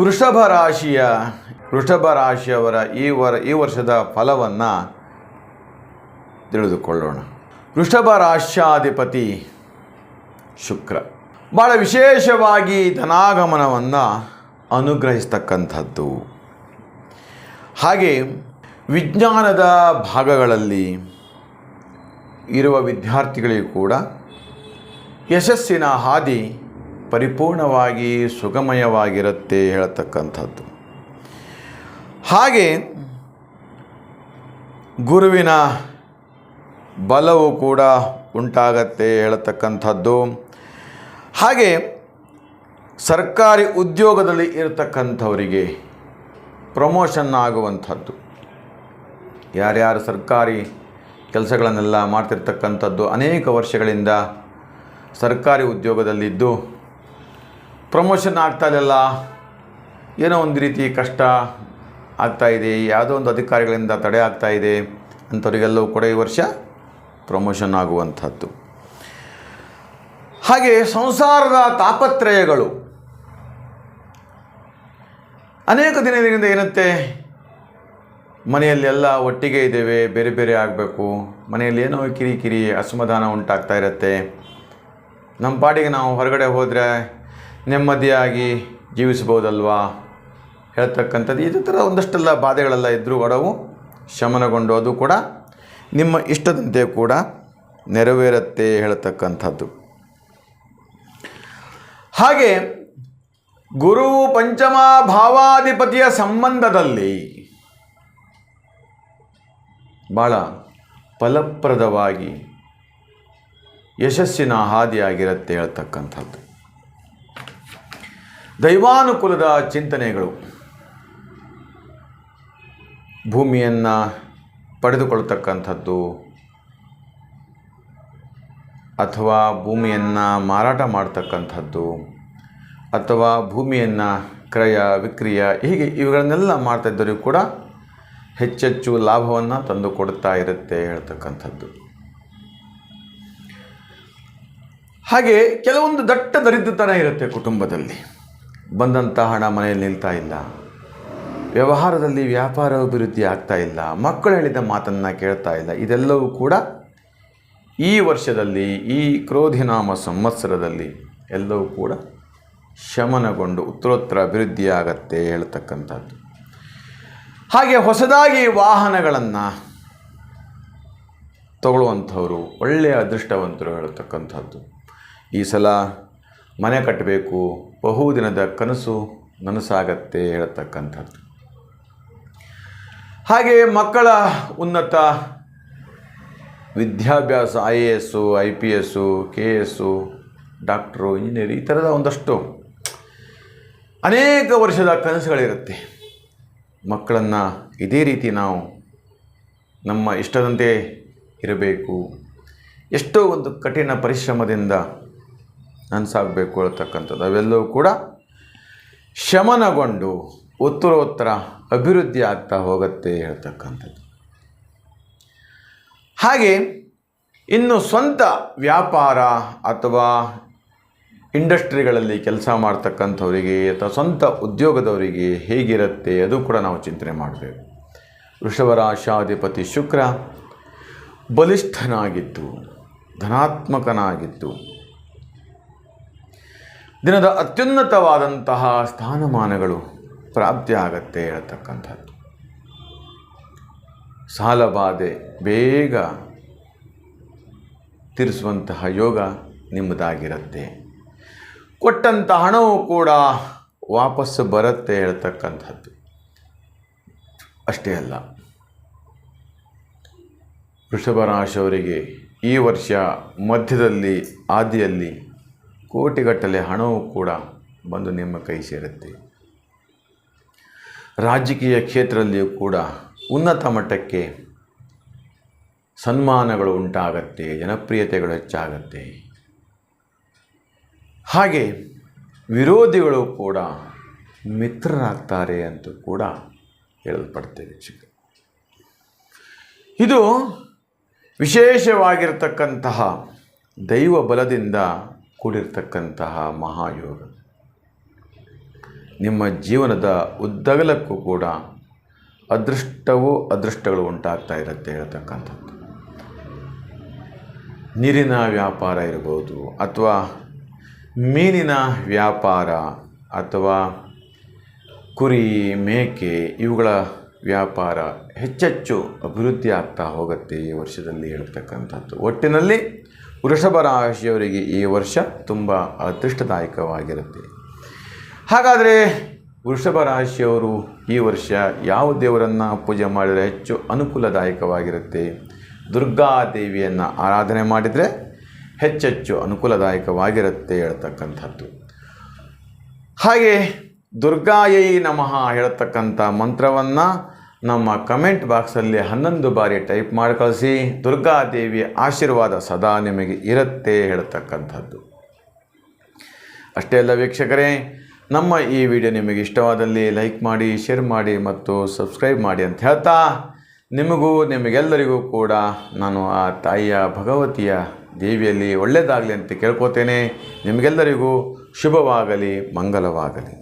ವೃಷಭ ರಾಶಿಯ ವೃಷಭ ರಾಶಿಯವರ ಈ ವರ, ಈ ವರ್ಷದ ಫಲವನ್ನು ತಿಳಿದುಕೊಳ್ಳೋಣ. ವೃಷಭ ರಾಶ್ಯಾಧಿಪತಿ ಶುಕ್ರ. ಭಾಳ ವಿಶೇಷವಾಗಿ ಧನಾಗಮನವನ್ನು ಅನುಗ್ರಹಿಸ್ತಕ್ಕಂಥದ್ದು. ಹಾಗೆ ವಿಜ್ಞಾನದ ಭಾಗಗಳಲ್ಲಿ ಇರುವ ವಿದ್ಯಾರ್ಥಿಗಳಿಗೂ ಕೂಡ ಯಶಸ್ಸಿನ ಹಾದಿ ಪರಿಪೂರ್ಣವಾಗಿ ಸುಗಮಯವಾಗಿರುತ್ತೆ ಹೇಳ್ತಕ್ಕಂಥದ್ದು. ಹಾಗೆ ಗುರುವಿನ ಬಲವು ಕೂಡ ಉಂಟಾಗತ್ತೆ ಹೇಳ್ತಕ್ಕಂಥದ್ದು. ಹಾಗೆ ಸರ್ಕಾರಿ ಉದ್ಯೋಗದಲ್ಲಿ ಇರತಕ್ಕಂಥವರಿಗೆ ಪ್ರಮೋಷನ್ ಆಗುವಂಥದ್ದು. ಯಾರ್ಯಾರು ಸರ್ಕಾರಿ ಕೆಲಸಗಳನ್ನೆಲ್ಲ ಮಾಡ್ತಿರ್ತಕ್ಕಂಥದ್ದು ಅನೇಕ ವರ್ಷಗಳಿಂದ ಸರ್ಕಾರಿ ಉದ್ಯೋಗದಲ್ಲಿದ್ದು ಪ್ರಮೋಷನ್ ಆಗ್ತಾ ಇಲ್ಲ ಏನೋ ಒಂದು ರೀತಿ ಕಷ್ಟ ಆಗ್ತಾ ಇದೆ ಯಾವುದೋ ಒಂದು ಅಧಿಕಾರಿಗಳಿಂದ ತಡೆ ಆಗ್ತಾಯಿದೆ ಅಂಥವರಿಗೆಲ್ಲವೂ ಕೂಡ ಈ ವರ್ಷ ಪ್ರಮೋಷನ್ ಆಗುವಂಥದ್ದು. ಹಾಗೆ ಸಂಸಾರದ ತಾಪತ್ರಯಗಳು. ಅನೇಕ ದಿನದಿಂದ ಏನಂತೆ ಮನೆಯಲ್ಲೆಲ್ಲ ಒಟ್ಟಿಗೆ ಇದ್ದೇವೆ, ಬೇರೆ ಬೇರೆ ಆಗಬೇಕು, ಮನೆಯಲ್ಲಿ ಏನೋ ಕಿರಿಕಿರಿ ಅಸಮಾಧಾನ ಉಂಟಾಗ್ತಾ ಇರುತ್ತೆ. ನಮ್ಮ ಪಾಡಿಗೆ ನಾವು ಹೊರಗಡೆ ಹೋದರೆ ನೆಮ್ಮದಿಯಾಗಿ ಜೀವಿಸ್ಬೋದಲ್ವಾ ಹೇಳ್ತಕ್ಕಂಥದ್ದು ಇದೇ ಥರ ಒಂದಷ್ಟೆಲ್ಲ ಬಾಧೆಗಳೆಲ್ಲ ಇದ್ದರೂ ಒಡವು ಶಮನಗೊಂಡು ಅದು ಕೂಡ ನಿಮ್ಮ ಇಷ್ಟದಂತೆ ಕೂಡ ನೆರವೇರುತ್ತೆ ಹೇಳ್ತಕ್ಕಂಥದ್ದು. ಹಾಗೆ ಗುರು ಪಂಚಮ ಭಾವಾಧಿಪತಿಯ ಸಂಬಂಧದಲ್ಲಿ ಭಾಳ ಫಲಪ್ರದವಾಗಿ ಯಶಸ್ಸಿನ ಹಾದಿಯಾಗಿರುತ್ತೆ ಹೇಳ್ತಕ್ಕಂಥದ್ದು. ದೈವಾನುಕೂಲದ ಚಿಂತನೆಗಳು. ಭೂಮಿಯನ್ನು ಪಡೆದುಕೊಳ್ತಕ್ಕಂಥದ್ದು ಅಥವಾ ಭೂಮಿಯನ್ನು ಮಾರಾಟ ಮಾಡ್ತಕ್ಕಂಥದ್ದು ಅಥವಾ ಭೂಮಿಯನ್ನು ಕ್ರಯ, ವಿಕ್ರಯ ಹೀಗೆ ಇವುಗಳನ್ನೆಲ್ಲ ಮಾಡ್ತಾ ಇದ್ದವರಿಗೂ ಕೂಡ ಹೆಚ್ಚೆಚ್ಚು ಲಾಭವನ್ನು ತಂದು ಕೊಡ್ತಾ ಇರುತ್ತೆ ಹೇಳ್ತಕ್ಕಂಥದ್ದು. ಹಾಗೆ ಕೆಲವೊಂದು ದಟ್ಟ ದರಿದ್ರತನ ಇರುತ್ತೆ ಕುಟುಂಬದಲ್ಲಿ. ಬಂದಂಥ ಹಣ ಮನೆಯಲ್ಲಿ ನಿಲ್ತಾ ಇಲ್ಲ. ವ್ಯವಹಾರದಲ್ಲಿ ವ್ಯಾಪಾರ ಅಭಿವೃದ್ಧಿ ಆಗ್ತಾ ಇಲ್ಲ. ಮಕ್ಕಳು ಹೇಳಿದ ಮಾತನ್ನು ಕೇಳ್ತಾ ಇಲ್ಲ. ಇದೆಲ್ಲವೂ ಕೂಡ ಈ ವರ್ಷದಲ್ಲಿ, ಈ ಕ್ರೋಧಿನಾಮ ಸಂವತ್ಸರದಲ್ಲಿ ಎಲ್ಲವೂ ಕೂಡ ಶಮನಗೊಂಡು ಉತ್ತರೋತ್ತರ ಅಭಿವೃದ್ಧಿ ಆಗತ್ತೆ ಹೇಳ್ತಕ್ಕಂಥದ್ದು. ಹಾಗೆ ಹೊಸದಾಗಿ ವಾಹನಗಳನ್ನು ತಗೊಳ್ಳುವಂಥವ್ರು, ಒಳ್ಳೆಯ ಅದೃಷ್ಟವಂತರು ಹೇಳ್ತಕ್ಕಂಥದ್ದು. ಈ ಸಲ ಮನೆ ಕಟ್ಟಬೇಕು, ಬಹುದಿನದ ಕನಸು ನನಸಾಗತ್ತೆ ಹೇಳ್ತಕ್ಕಂಥದ್ದು. ಹಾಗೆ ಮಕ್ಕಳ ಉನ್ನತ ವಿದ್ಯಾಭ್ಯಾಸ, I A S I P S K S doctor, engineer ಈ ಥರದ ಒಂದಷ್ಟು ಅನೇಕ ವರ್ಷದ ಕನಸುಗಳಿರುತ್ತೆ. ಮಕ್ಕಳನ್ನು ಇದೇ ರೀತಿ ನಾವು ನಮ್ಮ ಇಷ್ಟದಂತೆ ಇರಬೇಕು. ಎಷ್ಟೋ ಒಂದು ಕಠಿಣ ಪರಿಶ್ರಮದಿಂದ ನನಸಾಗಬೇಕು ಹೇಳ್ತಕ್ಕಂಥದ್ದು ಅವೆಲ್ಲವೂ ಕೂಡ ಶಮನಗೊಂಡು ಉತ್ತರೋತ್ತರ ಅಭಿವೃದ್ಧಿ ಆಗ್ತಾ ಹೋಗುತ್ತೆ ಹೇಳ್ತಕ್ಕಂಥದ್ದು. ಹಾಗೆ ಇನ್ನು ಸ್ವಂತ ವ್ಯಾಪಾರ ಅಥವಾ ಇಂಡಸ್ಟ್ರಿಗಳಲ್ಲಿ ಕೆಲಸ ಮಾಡ್ತಕ್ಕಂಥವರಿಗೆ ಅಥವಾ ಸ್ವಂತ ಉದ್ಯೋಗದವರಿಗೆ ಹೇಗಿರುತ್ತೆ ಅದು ಕೂಡ ನಾವು ಚಿಂತನೆ ಮಾಡಬೇಕು. ವೃಷಭರಾಶಾಧಿಪತಿ ಶುಕ್ರ ಬಲಿಷ್ಠನಾಗಿತ್ತು ಧನಾತ್ಮಕನಾಗಿದ್ದು ದಿನದ ಅತ್ಯುನ್ನತವಾದಂತಹ ಸ್ಥಾನಮಾನಗಳು ಪ್ರಾಪ್ತಿಯಾಗತ್ತೆ ಹೇಳ್ತಕ್ಕಂಥದ್ದು. ಸಾಲಬಾಧೆ ಬೇಗ ತೀರಿಸುವಂತಹ ಯೋಗ ನಿಮ್ಮದಾಗಿರುತ್ತೆ. ಕೊಟ್ಟಂಥ ಹಣವು ಕೂಡ ವಾಪಸ್ಸು ಬರುತ್ತೆ ಹೇಳ್ತಕ್ಕಂಥದ್ದು. ಅಷ್ಟೇ ಅಲ್ಲ. ವೃಷಭ ರಾಶಿಯವರಿಗೆ ಈ ವರ್ಷ ಮಧ್ಯದಲ್ಲಿ, ಆದಿಯಲ್ಲಿ ಕೋಟಿಗಟ್ಟಲೆ ಹಣವೂ ಕೂಡ ಬಂದು ನಿಮ್ಮ ಕೈ ಸೇರುತ್ತೆ. ರಾಜಕೀಯ ಕ್ಷೇತ್ರದಲ್ಲಿಯೂ ಕೂಡ ಉನ್ನತ ಮಟ್ಟಕ್ಕೆ ಸನ್ಮಾನಗಳು ಉಂಟಾಗತ್ತೆ, ಜನಪ್ರಿಯತೆಗಳು ಹೆಚ್ಚಾಗತ್ತೆ. ಹಾಗೆ ವಿರೋಧಿಗಳು ಕೂಡ ಮಿತ್ರರಾಗ್ತಾರೆ ಅಂತ ಕೂಡ ಹೇಳಲ್ಪಡ್ತೇವೆ ಚಿಕ್ಕ ಇದು ವಿಶೇಷವಾಗಿರತಕ್ಕಂತಹ ದೈವ ಬಲದಿಂದ ಕೂಡಿರ್ತಕ್ಕಂತಹ ಮಹಾಯೋಗ. ನಿಮ್ಮ ಜೀವನದ ಉದ್ದಗಲಕ್ಕೂ ಕೂಡ ಅದೃಷ್ಟವೂ ಅದೃಷ್ಟಗಳು ಉಂಟಾಗ್ತಾ ಇರುತ್ತೆ ಹೇಳ್ತಕ್ಕಂಥದ್ದು. ನೀರಿನ ವ್ಯಾಪಾರ ಇರ್ಬೋದು ಅಥವಾ ಮೀನಿನ ವ್ಯಾಪಾರ ಅಥವಾ ಕುರಿ, ಮೇಕೆ ಇವುಗಳ ವ್ಯಾಪಾರ ಹೆಚ್ಚೆಚ್ಚು ಅಭಿವೃದ್ಧಿ ಆಗ್ತಾ ಹೋಗುತ್ತೆ ಈ ವರ್ಷದಲ್ಲಿ ಹೇಳ್ತಕ್ಕಂಥದ್ದು. ಒಟ್ಟಿನಲ್ಲಿ ವೃಷಭ ರಾಶಿಯವರಿಗೆ ಈ ವರ್ಷ ತುಂಬ ಅದೃಷ್ಟದಾಯಕವಾಗಿರುತ್ತೆ. ಹಾಗಾದರೆ ವೃಷಭ ರಾಶಿಯವರು ಈ ವರ್ಷ ಯಾವ ದೇವರನ್ನು ಪೂಜೆ ಮಾಡಿದರೆ ಹೆಚ್ಚು ಅನುಕೂಲದಾಯಕವಾಗಿರುತ್ತೆ? ದುರ್ಗಾದೇವಿಯನ್ನು ಆರಾಧನೆ ಮಾಡಿದರೆ ಹೆಚ್ಚೆಚ್ಚು ಅನುಕೂಲದಾಯಕವಾಗಿರುತ್ತೆ ಹೇಳ್ತಕ್ಕಂಥದ್ದು. ಹಾಗೆ ದುರ್ಗಾಯೈ ನಮಃ ಹೇಳ್ತಕ್ಕಂಥ ಮಂತ್ರವನ್ನು ನಮ್ಮ ಕಮೆಂಟ್ ಬಾಕ್ಸಲ್ಲಿ ಹನ್ನೊಂದು ಬಾರಿ ಟೈಪ್ ಮಾಡಿ ಕಳಿಸಿ. ದುರ್ಗಾದೇವಿಯ ಆಶೀರ್ವಾದ ಸದಾ ನಿಮಗೆ ಇರುತ್ತೆ ಹೇಳ್ತಕ್ಕಂಥದ್ದು. ಅಷ್ಟೇ ಅಲ್ಲ ವೀಕ್ಷಕರೇ, ನಮ್ಮ ಈ ವಿಡಿಯೋ ನಿಮಗೆ ಇಷ್ಟವಾದಲ್ಲಿ ಲೈಕ್ ಮಾಡಿ ಶೇರ್ ಮಾಡಿ ಮತ್ತು ಸಬ್ಸ್ಕ್ರೈಬ್ ಮಾಡಿ ಅಂತ ಹೇಳ್ತಾ, ನಿಮಗೂ ನಿಮಗೆಲ್ಲರಿಗೂ ಕೂಡ ನಾನು ಆ ತಾಯಿಯ ಭಗವತಿಯ ದೇವಿಯಲ್ಲಿ ಒಳ್ಳೆಯದಾಗಲಿ ಅಂತ ಕೇಳ್ಕೊತೇನೆ. ನಿಮಗೆಲ್ಲರಿಗೂ ಶುಭವಾಗಲಿ, ಮಂಗಲವಾಗಲಿ.